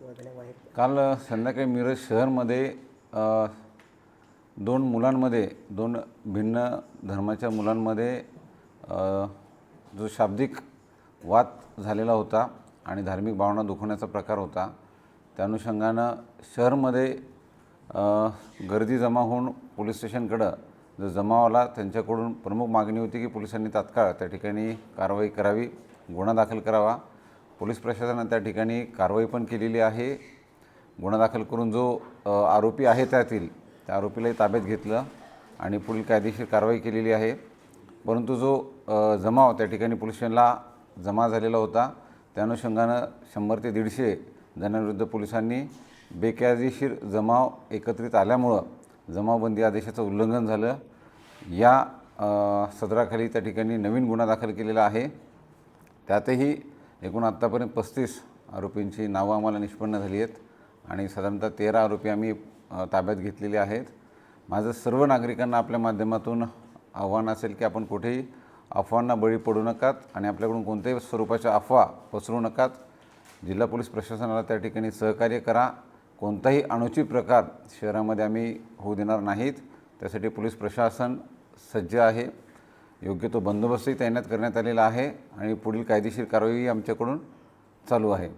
काल संध्याकाळी मिरज शहरमध्ये दोन मुलांमध्ये दोन भिन्न धर्माच्या मुलांमध्ये जो शाब्दिक वाद झालेला होता आणि धार्मिक भावना दुखवण्याचा प्रकार होता त्या अनुषंगानं शहरमध्ये गर्दी जमा होऊन पोलीस स्टेशनकडं जो जमावाला त्यांच्याकडून प्रमुख मागणी होती की पोलिसांनी तात्काळ त्या ठिकाणी कारवाई करावी गुन्हा दाखल करावा. पोलीस प्रशासनानं त्या ठिकाणी कारवाई पण केलेली आहे. गुन्हा दाखल करून जो आरोपी आहे त्यातील त्या आरोपीलाही ताब्यात घेतलं आणि पुढील कायदेशीर कारवाई केलेली आहे. परंतु जो जमाव त्या ठिकाणी पोलीस स्टेशनला जमा झालेला होता त्या अनुषंगानं शंभर ते दीडशे जणांविरुद्ध पोलिसांनी बेकायदेशीर जमाव एकत्रित आल्यामुळं जमावबंदी आदेशाचं उल्लंघन झालं. या सदराखाली त्या ठिकाणी नवीन गुन्हा दाखल केलेला आहे. त्यातही एकूण आत्तापर्यंत पस्तीस आरोपींची नावं आम्हाला निष्पन्न झाली आहेत आणि साधारणतः तेरा आरोपी आम्ही ताब्यात घेतलेले आहेत. माझं सर्व नागरिकांना आपल्या माध्यमातून आव्हान असेल की आपण कुठेही अफवांना बळी पडू नकात आणि आपल्याकडून कोणत्याही स्वरूपाच्या अफवा पसरू नकात. जिल्हा पोलीस प्रशासनाला त्या ठिकाणी सहकार्य करा. कोणताही अनुचित प्रकार शहरामध्ये आम्ही होऊ देणार नाहीत. त्यासाठी पोलीस प्रशासन सज्ज आहे. योग्य तो बंदोबस्तही तैनात करण्यात आलेला आहे आणि पुढील कायदेशीर कारवाई आमच्याकडून चालू आहे.